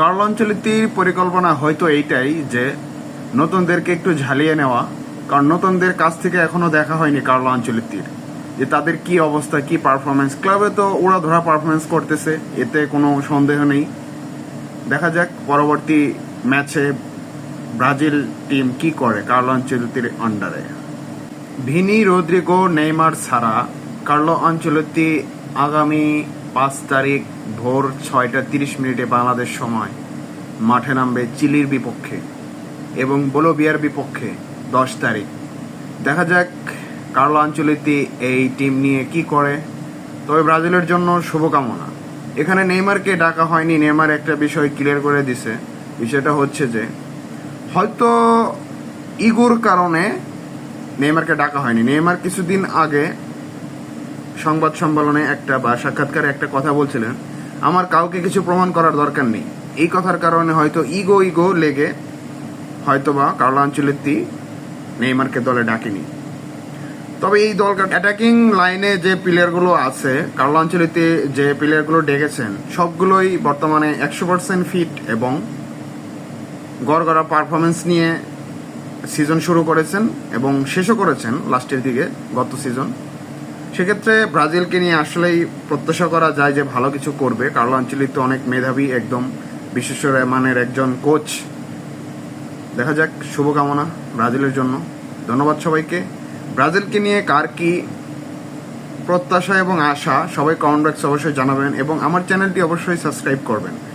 Curl অঞ্চলিতির পরিকল্পনা হয়তো এইটাই যে নতুনদেরকে একটু ঝালিয়ে নেওয়া, কারণ নতুনদের কাছ থেকে এখনও দেখা হয়নি কার্ল অঞ্চলিতির যে তাদের কি অবস্থা, কি পারফরমেন্স ক্লাবে তো ওরা ধরা পারফরমেন্স করতেছে, এতে কোনো সন্দেহ নেই। দেখা যাক পরবর্তী ম্যাচে ব্রাজিল টিম কি করে কার্লো আঞ্চলিতির আন্ডারে ভিনি, রদ্রিগো, নেইমার ছাড়া কার্লো আঞ্চলিতি আগামী পাঁচ তারিখ ভোর ছয়টা তিরিশ মিনিটে বাংলাদেশ সময়। মাঠে নামবে চিলির বিপক্ষে এবং বোলোভিয়ার বিপক্ষে দশ তারিখ। দেখা যাক কার্লো আঞ্চলিতি এই টিম নিয়ে কি করে। তবে ব্রাজিলের জন্য শুভকামনা। এখানে নেইমারকে ডাকা হয়নি, নেইমার একটা বিষয় ক্লিয়ার করে দিছে। বিষয়টা হচ্ছে যে, হয়তো ইগোর কারণে নেইমারকে ডাকা হয়নি। নেইমার কিছুদিন আগে সংবাদ সম্মেলনে একটা বা সাক্ষাৎকারে একটা কথা বলছিলেন আমার কাউকে কিছু প্রমাণ করার দরকার নেই। এই কথার কারণে হয়তো ইগো ইগো লেগে হয়তোবা কার্লো আঞ্চলিতি নেইমারকে দলে ডাকেনি। তবে এই দল অ্যাটাকিং লাইনে যে প্লেয়ারগুলো আছে কার্লো আঞ্চলিতে যে প্লেয়ারগুলো ডেকেছেন, সবগুলোই বর্তমানে একশো পার্সেন্ট ফিট এবং গড়গড়া পারফরমেন্স নিয়ে সিজন শুরু করেছেন এবং শেষও করেছেন লাস্টের দিকে গত সিজন সেক্ষেত্রে ব্রাজিলকে নিয়ে আসলেই প্রত্যাশা করা যায় যে ভালো কিছু করবে কার্লো আঞ্চলিক তো অনেক মেধাবী একদম বিশেষ মানের একজন কোচ। দেখা যাক, শুভকামনা ব্রাজিলের জন্য। ধন্যবাদ সবাইকে। ব্রাজিলকে নিয়ে কার কি প্রত্যাশা এবং আশা, সবাই কমেন্ট বক্সে অবশ্যই জানাবেন এবং আমার চ্যানেলটি অবশ্যই সাবস্ক্রাইব করবেন।